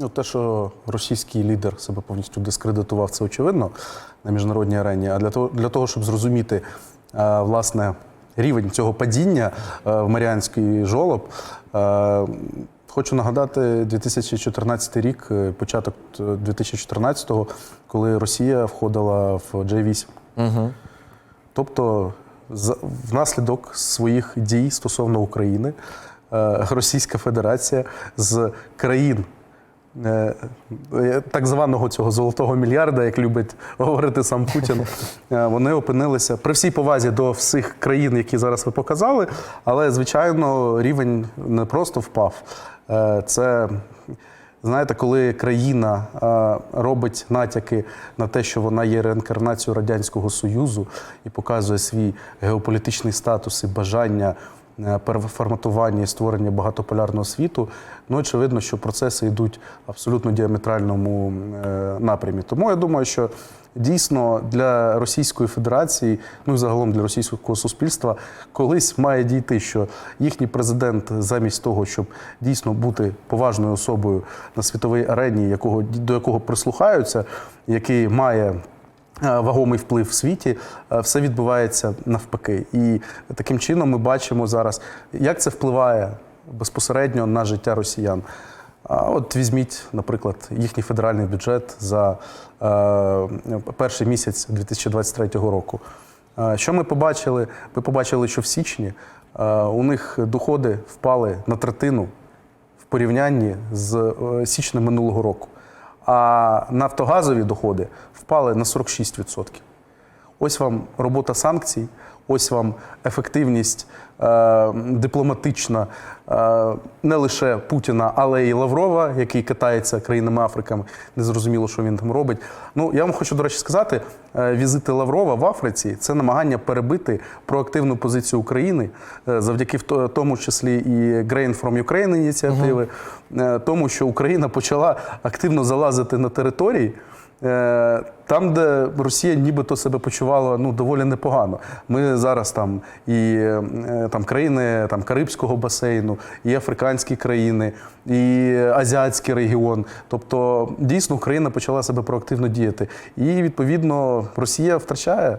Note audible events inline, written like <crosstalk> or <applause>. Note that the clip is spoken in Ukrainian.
Ну, те, що російський лідер себе повністю дискредитував, це очевидно на міжнародній арені. А для того, для того щоб зрозуміти е, власне рівень цього падіння е, в Маріанський жолоб, е, хочу нагадати 2014 рік, початок 2014-го, коли Росія входила в J8. Тобто, за- внаслідок своїх дій стосовно України, Російська Федерація з країн так званого цього золотого мільярда, як любить говорити сам Путін, <laughs> е, вони опинилися при всій повазі до всіх країн, які зараз ви показали, але звичайно рівень не просто впав. Е, Це Знаєте, коли країна е, робить натяки на те, що вона є реінкарнацією Радянського Союзу і показує свій геополітичний статус і бажання е, переформатування і створення багатополярного світу, ну очевидно, що процеси йдуть в абсолютно діаметральному е, напрямі. Тому я думаю, що дійсно для Російської Федерації, ну і загалом для російського суспільства, колись має дійти, що їхній президент, замість того, щоб дійсно бути поважною особою на світовій арені, якого до якого прислухаються, який має. Е, Вагомий вплив в світі, е, все відбувається навпаки. І таким чином ми бачимо зараз, як це впливає безпосередньо на життя росіян. От візьміть, наприклад, їхній федеральний бюджет за е, перший місяць 2023 року. Що ми побачили? Ми побачили, що в січні у них доходи впали на третину в порівнянні з січнем минулого року. А нафтогазові доходи впали на 46%. Ось вам робота санкцій, ось вам ефективність е, дипломатична е, не лише Путіна, але й Лаврова, який катається країнами Африками. Незрозуміло, що він там робить. Ну я вам хочу, до речі, сказати: е, візити Лаврова в Африці це намагання перебити проактивну позицію України е, завдяки в тому числі і Grain from Ukraine ініціативи, е, тому що Україна почала активно залазити на території. Е, Там, де Росія нібито себе почувала ну, доволі непогано. Ми зараз там і е, там, країни там, Карибського басейну, і африканські країни, і азіатський регіон. Тобто, дійсно, Україна почала себе проактивно діяти. І відповідно Росія втрачає